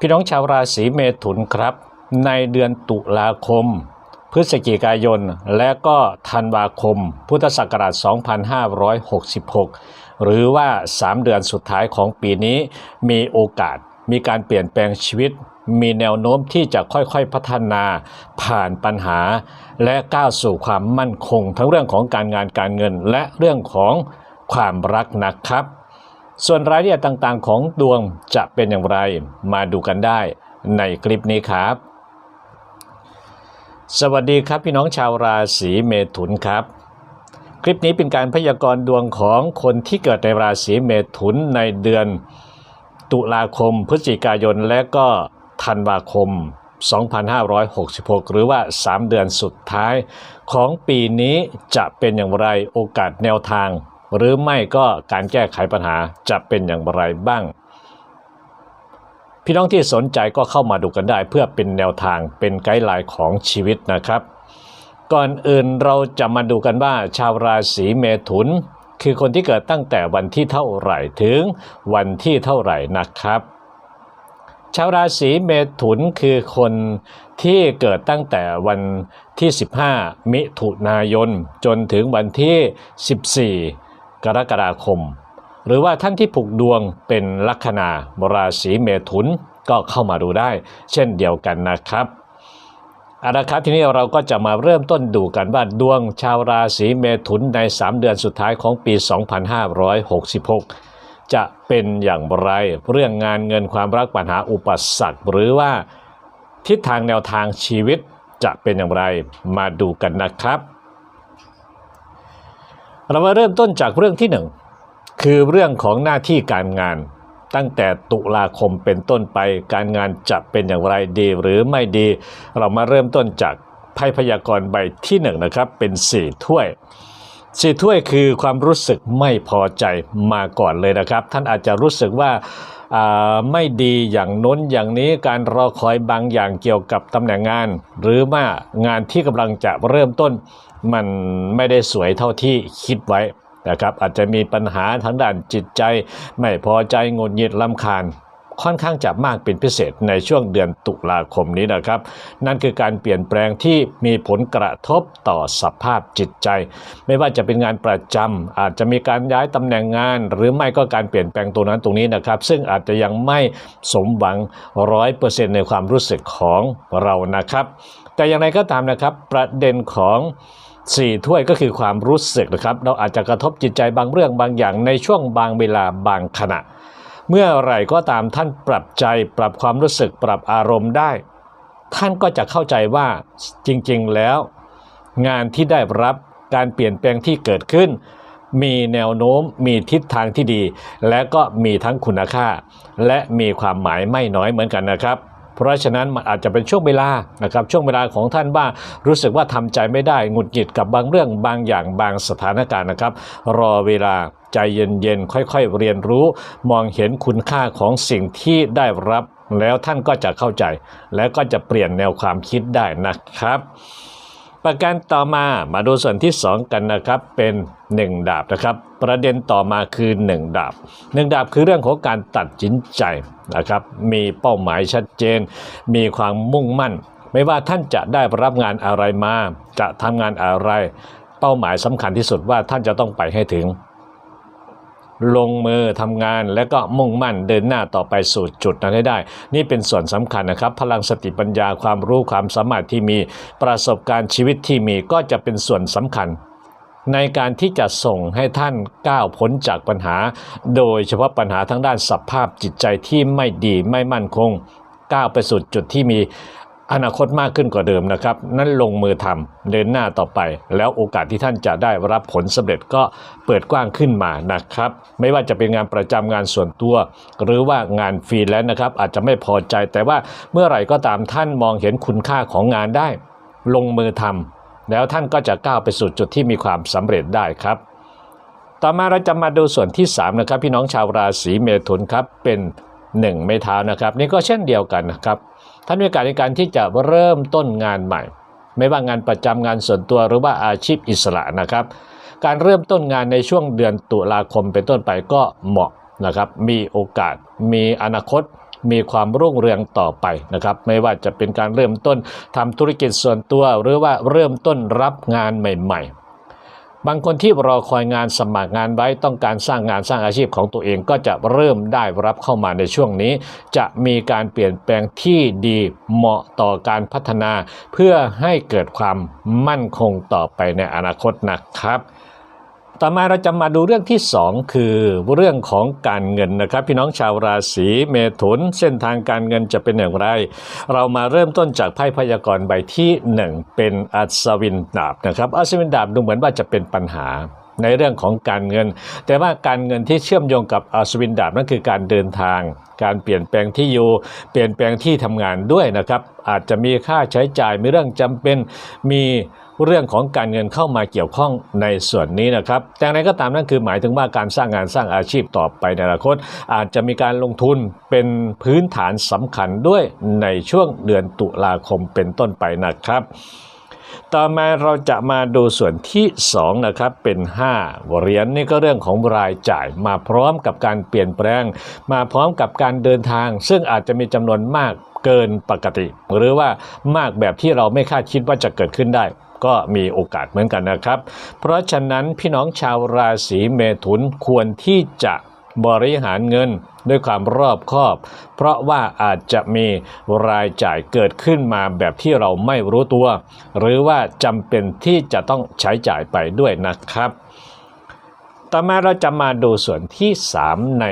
พี่น้องชาวราศีเมถุนครับ ในเดือนตุลาคม พฤศจิกายน และก็ธันวาคม พุทธศักราช 2566 หรือว่า 3 เดือนสุดท้ายของปีนี้มีโอกาสมีการเปลี่ยนแปลงชีวิต มีแนวโน้มที่จะค่อยๆพัฒนาผ่านปัญหา และก้าวสู่ความมั่นคง ทั้งเรื่องของการงานการเงินและเรื่องของความรักนะครับ ส่วนรายละเอียดต่างๆ ของดวงจะเป็นอย่างไรมาดูกันได้ในคลิปนี้ครับ สวัสดีครับพี่น้องชาวราศีเมถุนครับ คลิปนี้เป็นการพยากรณ์ดวงของคนที่เกิดในราศีเมถุนในเดือนตุลาคม พฤศจิกายนและก็ธันวาคม 2566 หรือว่า 3 เดือนสุดท้ายของปีนี้จะเป็นอย่างไรโอกาสแนวทาง หรือไม่ก็การแก้ไขปัญหาจะเป็นอย่างไรบ้าง พี่น้องที่สนใจก็เข้ามาดูกันได้เพื่อเป็นแนวทางเป็นไกด์ไลน์ของชีวิตนะครับ ก่อนอื่นเราจะมาดูกันว่าชาวราศีเมถุน คือคนที่เกิดตั้งแต่วันที่เท่าไหร่ถึงวันที่เท่าไหร่นะครับชาวราศีเมถุนคือคนที่เกิดตั้งแต่วันที่ 15 มิถุนายน จนถึงวันที่ 14 กรกฎาคม หรือว่าท่านที่ผูกดวงเป็นลัคนาราศีเมถุนก็เข้ามาดูได้ เช่นเดียวกันนะครับอาละครับทีนี้เราก็จะมาเริ่มต้นดูกันว่าดวงชาวราศีเมถุนใน 3 เดือนสุดท้ายของปี 2566 จะเป็นอย่างไรเรื่องงานเงินความรักปัญหาอุปสรรคหรือว่าทิศทางแนวทางชีวิตจะเป็นอย่างไรมาดูกันนะครับ เรามาเริ่มต้นจากเรื่องที่หนึ่งคือเรื่องของหน้าที่การงาน ตั้งแต่ตุลาคมเป็นต้นไปการงานจะเป็นอย่างไรดีหรือไม่ดี เรามาเริ่มต้นจากไพ่พยากรณ์ใบที่หนึ่งนะครับ เป็นสี่ถ้วยสี่ถ้วยคือความรู้สึกไม่พอใจมาก่อนเลยนะครับ ท่านอาจจะรู้สึกว่าอ่า ไม่ดีอย่างน้นอย่างนี้การรอคอยบางอย่างเกี่ยวกับตำแหน่งงาน หรือว่างานที่กำลังจะเริ่มต้น มันไม่ได้สวยเท่าที่คิดไว้นะครับอาจจะมีปัญหาทางด้านจิตใจ ไม่พอใจงดหงิดลำคาญ ค่อนข้างจะมากเป็นพิเศษในช่วงเดือนตุลาคมนี้นะครับ นั่นคือการเปลี่ยนแปลงที่มีผลกระทบต่อสภาพจิตใจ ไม่ว่าจะเป็นงานประจำอาจจะมีการย้ายตำแหน่งงาน หรือไม่ก็การเปลี่ยนแปลงตรงนั้นตรงนี้นะครับ ซึ่งอาจจะยังไม่สมหวังร้อยเปอร์เซ็นต์ในความรู้สึกของเรานะครับ แต่อย่างไรก็ตามนะครับประเด็นของสี่ถ้วยก็คือความรู้สึกนะครับ เราอาจจะกระทบจิตใจบางเรื่องบางอย่างในช่วงบางเวลาบางขณะ เมื่อไหร่ก็ตามท่านปรับใจปรับความรู้สึกปรับอารมณ์ได้ ท่านก็จะเข้าใจว่าจริงๆแล้ว งานที่ได้รับการเปลี่ยนแปลงที่เกิดขึ้น มีแนวโน้มมีทิศทางที่ดี และก็มีทั้งคุณค่า และมีความหมายไม่น้อยเหมือนกันนะครับ เพราะฉะนั้นมันอาจจะเป็นช่วงเวลานะครับช่วงเวลาของท่านว่ารู้สึกว่าทำใจไม่ได้หงุดหงิดกับบางเรื่องบางอย่างบางสถานการณ์นะครับ รอเวลาใจเย็นๆ ค่อยๆ เรียนรู้ มองเห็นคุณค่าของสิ่งที่ได้รับ แล้วท่านก็จะเข้าใจ และก็จะเปลี่ยนแนวความคิดได้นะครับ ประการต่อมามาดูส่วนที่ 2 กันนะครับเป็น 1 ดาบนะครับ ประเด็นต่อมาคือ 1 ดาบ 1 ดาบคือเรื่องของการตัดสินใจนะครับ มีเป้าหมายชัดเจน มีความมุ่งมั่น ไม่ว่าท่านจะได้รับงานอะไรมา จะทำงานอะไร เป้าหมายสำคัญที่สุดว่าท่านจะต้องไปให้ถึง ลงมือทำงานและก็มุ่งมั่นเดินหน้าต่อไปสู่จุดนั้นให้ได้ นี่เป็นส่วนสำคัญนะครับ พลังสติปัญญาความรู้ความสามารถที่มีประสบการณ์ชีวิตที่มีก็จะเป็นส่วนสำคัญ ในการที่จะส่งให้ท่านก้าวพ้นจากปัญหา โดยเฉพาะปัญหาทั้งด้านสภาพจิตใจที่ไม่ดีไม่มั่นคงก้าวไปสู่จุดที่มี อนาคตมากขึ้นกว่าเดิมนะครับ นั่นลงมือทำเดินหน้าต่อไป แล้วโอกาสที่ท่านจะได้รับผลสำเร็จก็เปิดกว้างขึ้นมานะครับ ไม่ว่าจะเป็นงานประจำงานส่วนตัว หรือว่างานฟรีแลนซ์นะครับ อาจจะไม่พอใจแต่ว่าเมื่อไหร่ก็ตามท่านมองเห็นคุณค่าของงานได้ ลงมือทำแล้วท่านก็จะก้าวไปสู่จุดที่มีความสำเร็จได้ครับ ต่อมาเราจะมาดูส่วนที่3นะครับพี่น้องชาวราศีเมถุนครับเป็น 1 ไม้เท้านะครับ นี่ก็เช่นเดียวกันนะครับ ท่านมีโอกาสในการที่จะเริ่มต้นงานใหม่ ไม่ว่างานประจำงานส่วนตัวหรือว่าอาชีพอิสระนะครับ การเริ่มต้นงานในช่วงเดือนตุลาคมเป็นต้นไปก็เหมาะนะครับมีโอกาสมีอนาคตมีความรุ่งเรืองต่อไปนะครับ ไม่ว่าจะเป็นการเริ่มต้นทำธุรกิจส่วนตัว หรือว่าเริ่มต้นรับงานใหม่ ๆ บางคนที่รอคอยงานสมัครงานไว้ต้องการสร้างงานสร้างอาชีพของตัวเองก็จะเริ่มได้รับเข้ามาในช่วงนี้ จะมีการเปลี่ยนแปลงที่ดีเหมาะต่อการพัฒนา เพื่อให้เกิดความมั่นคงต่อไปในอนาคตนะครับ ต่อมาเราจะมาดูเรื่องที่ 2 คือเรื่องของการเงินนะครับ พี่น้องชาวราศีเมถุนเส้นทางการเงินจะเป็นอย่างไร เรามาเริ่มต้นจากไพ่พยากรณ์ใบที่ 1 เป็นอัศวินดาบนะครับอัศวินดาบดูเหมือนว่าจะเป็นปัญหาในเรื่องของการเงิน แต่ว่าการเงินที่เชื่อมโยงกับอัศวินดาบนั่นคือการเดินทาง การเปลี่ยนแปลงที่อยู่ เปลี่ยนแปลงที่ทำงานด้วยนะครับ อาจจะมีค่าใช้จ่ายมีเรื่องจำเป็นมี เรื่องของการเงินเข้ามาเกี่ยวข้องในส่วนนี้นะครับ แต่อย่างไรก็ตามนั่นคือหมายถึงว่าการสร้างงานสร้างอาชีพต่อไปในอนาคต อาจจะมีการลงทุนเป็นพื้นฐานสำคัญด้วยในช่วงเดือนตุลาคมเป็นต้นไปนะครับต่อมาเราจะมาดูส่วนที่ 2 นะครับเป็น 5 เหรียญนี่ก็เรื่องของรายจ่ายมาพร้อมกับการเปลี่ยนแปลง มาพร้อมกับการเดินทาง ซึ่งอาจจะมีจำนวนมากเกินปกติ หรือว่ามากแบบที่เราไม่คาดคิดว่าจะเกิดขึ้นได้ ก็มีโอกาสเหมือนกันนะครับ เพราะฉะนั้นพี่น้องชาวราศีเมถุนควรที่จะบริหารเงินด้วยความรอบคอบ เพราะว่าอาจจะมีรายจ่ายเกิดขึ้นมาแบบที่เราไม่รู้ตัว หรือว่าจำเป็นที่จะต้องใช้จ่ายไปด้วยนะครับ ต่อมาเราจะมาดูส่วนที่ 3 ใน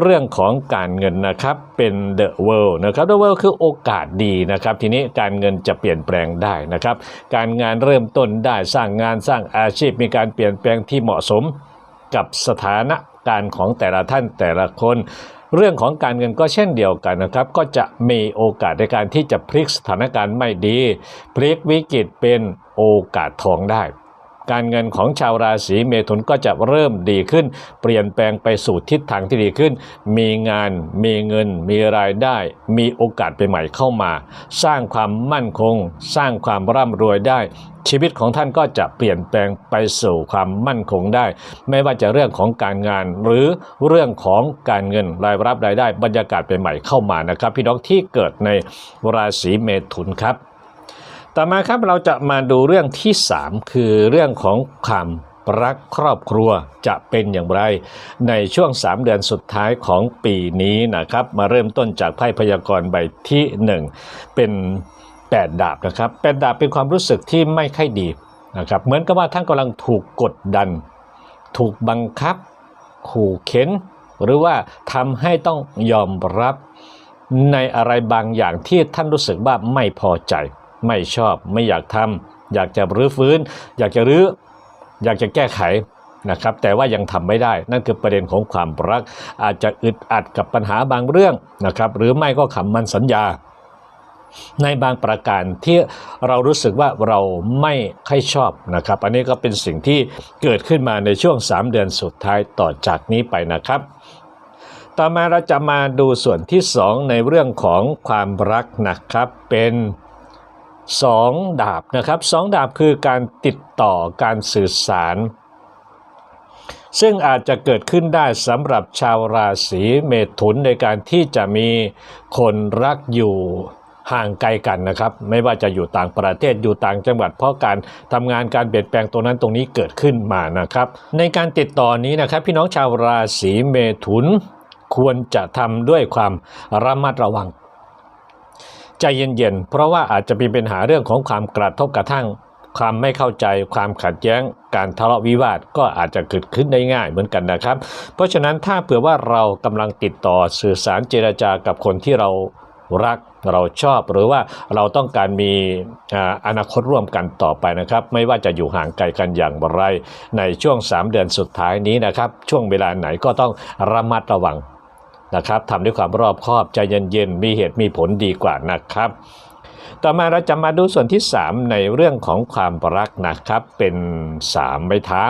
เรื่องของการเงินนะครับเป็น The World นะครับ The World คือโอกาสดีนะครับ ทีนี้การเงินจะเปลี่ยนแปลงได้นะครับ การงานเริ่มต้นได้สร้างงานสร้างอาชีพ มีการเปลี่ยนแปลงที่เหมาะสมกับสถานะการของแต่ละท่านแต่ละคนเรื่องของการเงินก็เช่นเดียวกันนะครับ ก็จะมีโอกาสในการที่จะพลิกสถานการณ์ไม่ดี พลิกวิกฤตเป็นโอกาสทองได้ การเงินของชาวราศีเมถุนก็จะเริ่มดีขึ้น เปลี่ยนแปลงไปสู่ทิศทางที่ดีขึ้น มีงาน มีเงิน มีรายได้ มีโอกาสใหม่ๆเข้ามา สร้างความมั่นคง สร้างความร่ำรวยได้ชีวิตของท่านก็จะเปลี่ยนแปลงไปสู่ความมั่นคงได้ ไม่ว่าจะเรื่องของการงาน หรือเรื่องของการเงินรายรับรายได้บรรยากาศใหม่ๆเข้ามานะครับ พี่น้องที่เกิดในราศีเมถุนครับ ต่อมาครับเราจะมาดูเรื่องที่ 3 คือเรื่องของความรักครอบครัวจะเป็นอย่างไร ในช่วง 3 เดือนสุดท้ายของปีนี้นะครับ มาเริ่มต้นจากไพ่พยากรณ์ใบที่ 1 เป็น 8 ดาบนะครับแปดดาบเป็นความรู้สึกที่ไม่ค่อยดีนะครับเหมือนกับว่าท่านกำลังถูกกดดัน ถูกบังคับ ขู่เข็น หรือว่าทำให้ต้องยอมรับในอะไรบางอย่างที่ท่านรู้สึกว่าไม่พอใจ ไม่ชอบ ไม่อยากทำอยากจะรื้อฟื้น อยากจะรื้ออยากจะแก้ไขนะครับแต่ว่ายังทำไม่ได้นั่นคือประเด็นของความรัก อาจจะอึดอัดกับปัญหาบางเรื่องนะครับหรือไม่ก็คำมันสัญญา ในบางประการที่เรารู้สึกว่าเราไม่ค่อยชอบนะครับ อันนี้ก็เป็นสิ่งที่เกิดขึ้นมาในช่วง 3 เดือนสุดท้ายต่อจากนี้ไปนะครับ ต่อมาเราจะมาดูส่วนที่ 2 ในเรื่องของความรักนะครับเป็น 2ดาบนะครับสองดาบคือการติดต่อการสื่อสาร ซึ่งอาจจะเกิดขึ้นได้สำหรับชาวราศีเมถุนในการที่จะมีคนรักอยู่ห่างไกลกันนะครับ ไม่ว่าจะอยู่ต่างประเทศอยู่ต่างจังหวัด เพราะการทำงานการเปลี่ยนแปลงตรงนั้นตรงนี้เกิดขึ้นมานะครับ ในการติดต่อนี้นะครับ พี่น้องชาวราศีเมถุนควรจะทำด้วยความระมัดระวัง ใจเย็นๆ เพราะว่าอาจจะมีปัญหาเรื่องของความกระทบกระทั่ง ความไม่เข้าใจความขัดแย้ง การทะเลาะวิวาทก็อาจจะเกิดขึ้นได้ง่ายเหมือนกันนะครับ เพราะฉะนั้นถ้าเผื่อว่าเรากำลังติดต่อสื่อสารเจรจากับคนที่เรารักเราชอบหรือว่าเราต้องการมีอ่าอนาคตร่วมกันต่อไปนะครับ ไม่ว่าจะอยู่ห่างไกลกันอย่างไร ในช่วง 3 เดือนสุดท้ายนี้นะครับ ช่วงเวลาไหนก็ต้องระมัดระวัง นะครับทำด้วยความรอบคอบใจเย็นๆมีเหตุมีผลดีกว่านะครับ ต่อมาเราจะมาดูส่วนที่ 3 ในเรื่องของความรักนะครับเป็น3ใบเท้า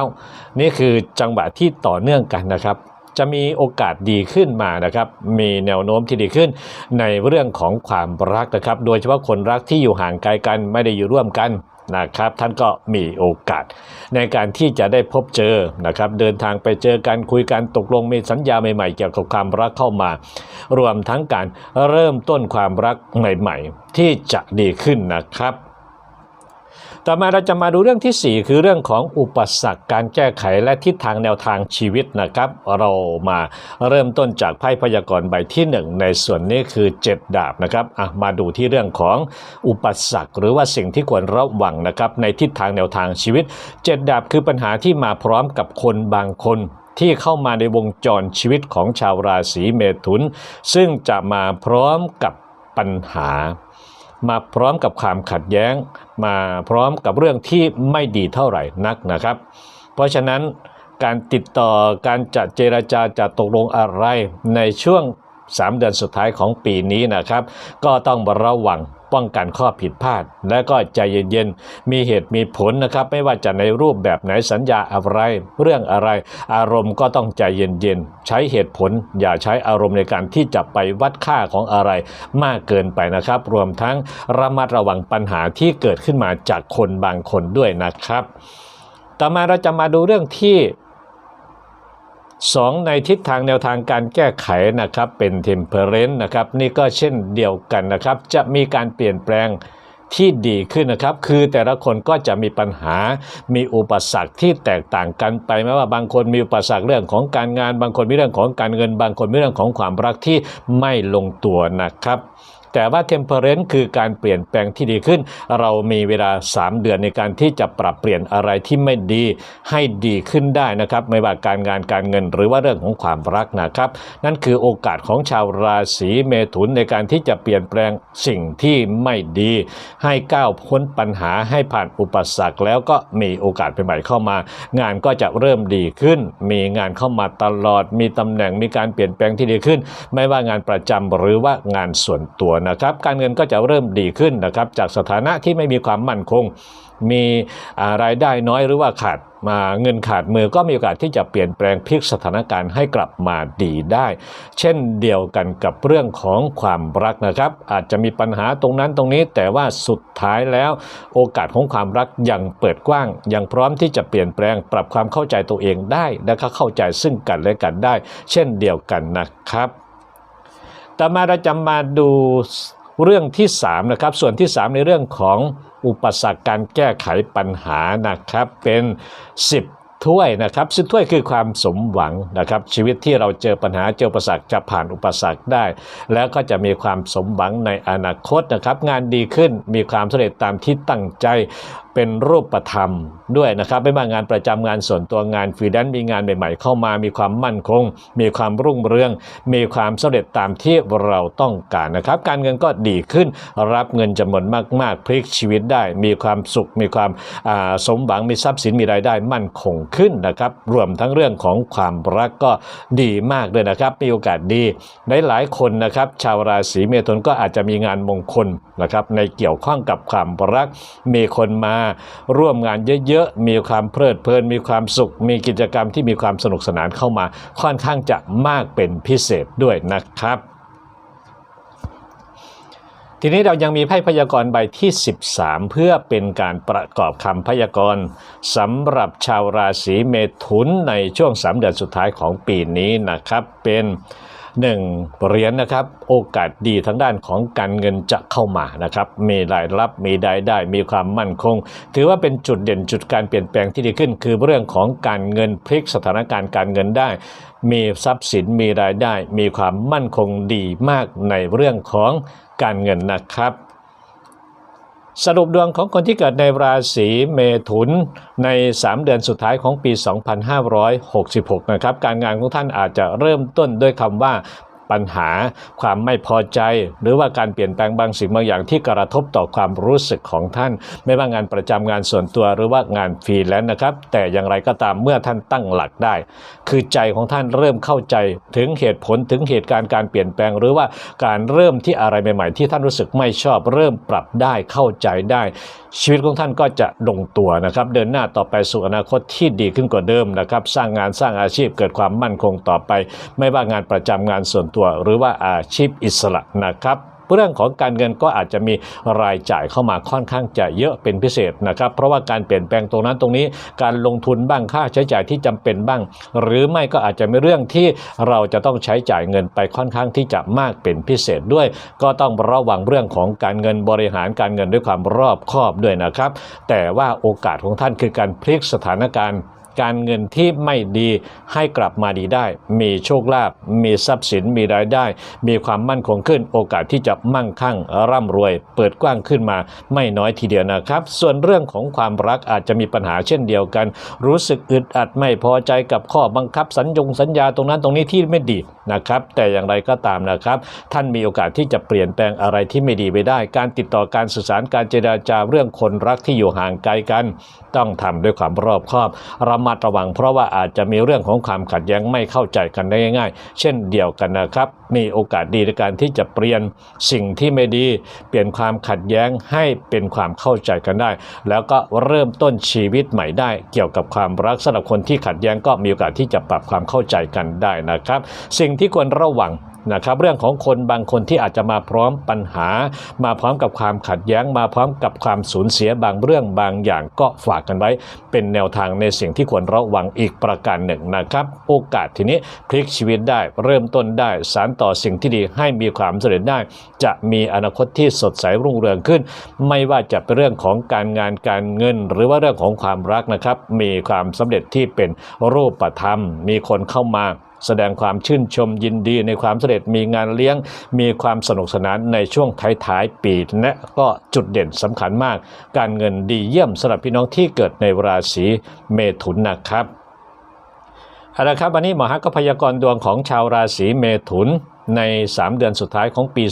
นี่คือจังหวะที่ต่อเนื่องกันนะครับ จะมีโอกาสดีขึ้นมานะครับ มีแนวโน้มที่ดีขึ้น ในเรื่องของความรักนะครับ โดยเฉพาะคนรักที่อยู่ห่างไกลกันไม่ได้อยู่ร่วมกันนะครับท่านก็มีโอกาส ในการที่จะได้พบเจอนะครับเดินทางไปเจอกันคุยกันตกลงมีสัญญาใหม่ๆ เกี่ยวกับความรักเข้ามา รวมทั้งการเริ่มต้นความรักใหม่ ๆ ที่จะดีขึ้นนะครับ ต่อมาเราจะมาดูเรื่องทีสี่ 4 คือเรื่องของอุปสรรคการแก้ไขและทิศทางแนวทางชีวิตนะครับ เรามาเริ่มต้นจากไพ่พยากรณ์ใบที่ 1 ในส่วนนี้คือ 7 ดาบนะครับอะมาดูที่เรื่องของอุปสรรค หรือว่าสิ่งที่ควรระวังนะครับในทิศทางแนวทางชีวิต 7 ดาบคือปัญหาที่มาพร้อมกับคนบางคนที่เข้ามาในวงจรชีวิตของชาวราศีเมถุน ซึ่งจะมาพร้อมกับปัญหา มาพร้อมกับความขัดแย้ง มาพร้อมกับเรื่องที่ไม่ดีเท่าไหร่นักนะครับ เพราะฉะนั้นการติดต่อการจะเจรจาจะตกลงอะไรในช่วง 3 เดือนสุดท้ายของปีนี้นะครับ ก็ต้องระวัง ป้องกันข้อผิดพลาด และก็ใจเย็นๆ มีเหตุมีผลนะครับ ไม่ว่าจะในรูปแบบไหนสัญญาอะไร เรื่องอะไร อารมณ์ก็ต้องใจเย็นๆ ใช้เหตุผล อย่าใช้อารมณ์ในการที่จะไปวัดค่าของอะไรมากเกินไปนะครับ รวมทั้งระมัดระวังปัญหาที่เกิดขึ้นมาจากคนบางคนด้วยนะครับ ต่อมาเราจะมาดูเรื่องที่ สองในทิศทางแนวทางการแก้ไขนะครับเป็น temperance นะครับนี่ก็เช่นเดียวกันนะครับจะมีการเปลี่ยนแปลงที่ดีขึ้นนะครับ คือแต่ละคนก็จะมีปัญหา มีอุปสรรคที่แตกต่างกันไปไม่ว่าบางคนมีอุปสรรคเรื่องของการงาน บางคนมีเรื่องของการเงิน บางคนมีเรื่องของความรักที่ไม่ลงตัวนะครับ แต่ว่า temperance คือการเปลี่ยนแปลงที่ดีขึ้น เรามีเวลา 3 เดือนในการที่จะปรับเปลี่ยนอะไรที่ไม่ดีให้ดีขึ้นได้นะครับ ไม่ว่าการงานการเงินหรือว่าเรื่องของความรักนะครับ นั่นคือโอกาสของชาวราศีเมถุนในการที่จะเปลี่ยนแปลงสิ่งที่ไม่ดี ให้ก้าวพ้นปัญหาให้ผ่านอุปสรรคแล้วก็มีโอกาสใหม่ๆเข้ามา งานก็จะเริ่มดีขึ้น มีงานเข้ามาตลอด มีตำแหน่งมีการเปลี่ยนแปลงที่ดีขึ้น ไม่ว่างานประจำหรือว่างานส่วนตัวนะครับการเงินก็จะเริ่มดีขึ้นนะครับจากสถานะที่ไม่มีความมั่นคง มีรายได้น้อยหรือว่าขาดมาเงินขาดมือก็มีโอกาสที่จะเปลี่ยนแปลงพลิกสถานการณ์ให้กลับมาดีได้ เช่นเดียวกันกับเรื่องของความรักนะครับ อาจจะมีปัญหาตรงนั้นตรงนี้ แต่ว่าสุดท้ายแล้ว โอกาสของความรักยังเปิดกว้าง ยังพร้อมที่จะเปลี่ยนแปลงปรับความเข้าใจตัวเองได้ และก็เข้าใจซึ่งกันและกันได้ เช่นเดียวกันนะครับ ต่อมาเราจะมาดูเรื่องที่3นะครับส่วนที่ 3 ในเรื่องของอุปสรรคการแก้ไขปัญหานะครับเป็น 10 ถ้วยนะครับสิบถ้วยคือความสมหวังนะครับ ชีวิตที่เราเจอปัญหาเจออุปสรรคจะผ่านอุปสรรคได้ แล้วก็จะมีความสมหวังในอนาคตนะครับ งานดีขึ้นมีความสำเร็จตามที่ตั้งใจ เป็นรูปธรรมด้วยนะครับ ไม่ว่างานประจำงานส่วนตัวงานฟรีแลนซ์มีงานใหม่ ๆ เข้ามา มีความมั่นคง มีความรุ่งเรือง มีความสำเร็จตามที่เราต้องการนะครับ การเงินก็ดีขึ้นรับเงินจำนวนมากๆพลิกชีวิตได้ มีความสุข มีความาสมหวังมีทรัพย์สินมีรายได้มั่นคงขึ้นนะครับ รวมทั้งเรื่องของความรักก็ดีมากเลยนะครับมีโอกาสดีหลายๆคนนะครับ ชาวราศีเมถุนก็อาจจะมีงานมงคลนะครับในเกี่ยวข้องกับความรักมีคนมาร่วมงานเยอะๆ มีความเพลิดเพลิน มีความสุข มีกิจกรรมที่มีความสนุกสนานเข้ามาค่อนข้างจะมากเป็นพิเศษด้วยนะครับ ทีนี้เรายังมีไพ่พยากรณ์ใบที่ 13 เพื่อเป็นการประกอบคำพยากรณ์สำหรับชาวราศีเมถุนในช่วง 3 เดือนสุดท้ายของปีนี้นะครับเป็น หนึ่งเหรียญนะครับโอกาสดีทางด้านของการเงินจะเข้ามานะครับมีรายรับมีรายได้มีความมั่นคง ถือว่าเป็นจุดเด่นจุดการเปลี่ยนแปลงที่ดีขึ้น คือเรื่องของการเงินพลิกสถานการณ์การเงินได้ มีทรัพย์สินมีรายได้ มีความมั่นคงดีมากในเรื่องของการเงินนะครับ สรุปดวงของคนที่เกิดในราศีเมถุนใน 3 เดือนสุดท้ายของปี 2566 นะครับ การงานของท่านอาจจะเริ่มต้นด้วยคำว่า ปัญหา ความไม่พอใจ หรือว่าการเปลี่ยนแปลงบางสิ่งบางอย่างที่กระทบต่อความรู้สึกของท่าน ไม่ว่างานประจำงานส่วนตัวหรือว่างานฟรีแลนซ์นะครับ แต่อย่างไรก็ตามเมื่อท่านตั้งหลักได้ คือใจของท่านเริ่มเข้าใจถึงเหตุผลถึงเหตุการณ์การเปลี่ยนแปลง หรือว่าการเริ่มที่อะไรใหม่ ๆ ที่ท่านรู้สึกไม่ชอบ เริ่มปรับได้เข้าใจได้ ชีวิตของท่านก็จะลงตัวนะครับ เดินหน้าต่อไปสู่อนาคตที่ดีขึ้นกว่าเดิมนะครับ สร้างงานสร้างอาชีพเกิดความมั่นคงต่อไป ไม่ว่างานประจำงานส่วนตัว หรือว่าอาชีพอิสระนะครับ เรื่องของการเงินก็อาจจะมีรายจ่ายเข้ามาค่อนข้างจะเยอะเป็นพิเศษนะครับ เพราะว่าการเปลี่ยนแปลงตรงนั้นตรงนี้ การลงทุนบ้างค่าใช้จ่ายที่จำเป็นบ้าง หรือไม่ก็อาจจะมีเรื่องที่เราจะต้องใช้จ่ายเงินไปค่อนข้างที่จะมากเป็นพิเศษด้วย ก็ต้องระวังเรื่องของการเงินบริหารการเงินด้วยความรอบคอบด้วยนะครับ แต่ว่าโอกาสของท่านคือการพลิกสถานการณ์ การเงินที่ไม่ดีให้กลับมาดีได้ มีโชคลาภมีทรัพย์สินมีรายได้ มีความมั่นคงขึ้นโอกาสที่จะมั่งคั่งร่ำรวย เปิดกว้างขึ้นมาไม่น้อยทีเดียวนะครับ ส่วนเรื่องของความรักอาจจะมีปัญหาเช่นเดียวกัน รู้สึกอึดอัดไม่พอใจกับข้อบังคับสัญญงสัญญาตรงนั้นตรงนี้ที่ไม่ดีนะครับ แต่อย่างไรก็ตามนะครับ ท่านมีโอกาสที่จะเปลี่ยนแปลงอะไรที่ไม่ดีไปได้ การติดต่อการสื่อสารการเจรจาเรื่องคนรักที่อยู่ห่างไกลกัน ต้องทำด้วยความรอบคอบ ระมัดระวัง เพราะว่าอาจจะมีเรื่องของความขัดแย้งไม่เข้าใจกันได้ง่าย ๆ เช่นเดียวกันนะครับ มีโอกาสดีในการที่จะเปลี่ยนสิ่งที่ไม่ดี เปลี่ยนความขัดแย้งให้เป็นความเข้าใจกันได้ แล้วก็เริ่มต้นชีวิตใหม่ได้ เกี่ยวกับความรักสำหรับคนที่ขัดแย้งก็มีโอกาสที่จะปรับความเข้าใจกันได้นะครับ สิ่งที่ควรระวัง นะครับเรื่องของคนบางคนที่อาจจะมาพร้อมปัญหา มาพร้อมกับความขัดแย้ง มาพร้อมกับความสูญเสียบางเรื่องบางอย่างก็ฝากกันไว้ เป็นแนวทางในสิ่งที่ควรระวังอีกประการหนึ่งนะครับโอกาสทีนี้พลิกชีวิตได้เริ่มต้นได้สารต่อสิ่งที่ดีให้มีความสำเร็จได้ จะมีอนาคตที่สดใสรุ่งเรืองขึ้น ไม่ว่าจะเป็นเรื่องของการงานการเงิน หรือว่าเรื่องของความรักนะครับ มีความสำเร็จที่เป็นรูปธรรม มีคนเข้ามา แสดงความชื่นชมยินดีในความสำเร็จมีงานเลี้ยง มีความสนุกสนานในช่วงท้ายๆปีและก็จุดเด่นสำคัญมาก การเงินดีเยี่ยมสำหรับพี่น้องที่เกิดในราศีเมถุนนะครับเอาละครับวันนี้หมอฮักก็พยากรณ์ดวงของชาวราศีเมถุน ใน 3 เดือนสุดท้ายของปี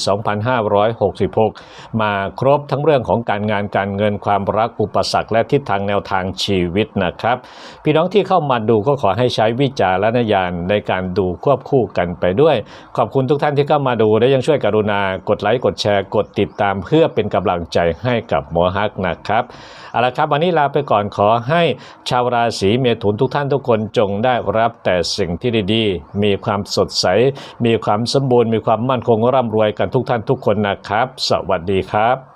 2566 มาครบทั้งเรื่องของการงานการเงินความรักอุปสรรคและทิศทางแนวทางชีวิตนะครับ พี่น้องที่เข้ามาดูก็ขอให้ใช้วิจารณญาณในการดูควบคู่กันไปด้วย ขอบคุณทุกท่านที่เข้ามาดูและยังช่วยกรุณากดไลค์กดแชร์กดติดตามเพื่อเป็นกำลังใจให้กับหมอฮักนะครับเอาละครับวันนี้ลาไปก่อนขอให้ชาวราศีเมถุนทุกท่านทุกคนจงได้รับแต่สิ่งที่ดีๆ มีความสดใสมีความสมบูรณ์มีความมั่นคงร่ำรวยกันทุกท่านทุกคนนะครับ สวัสดีครับ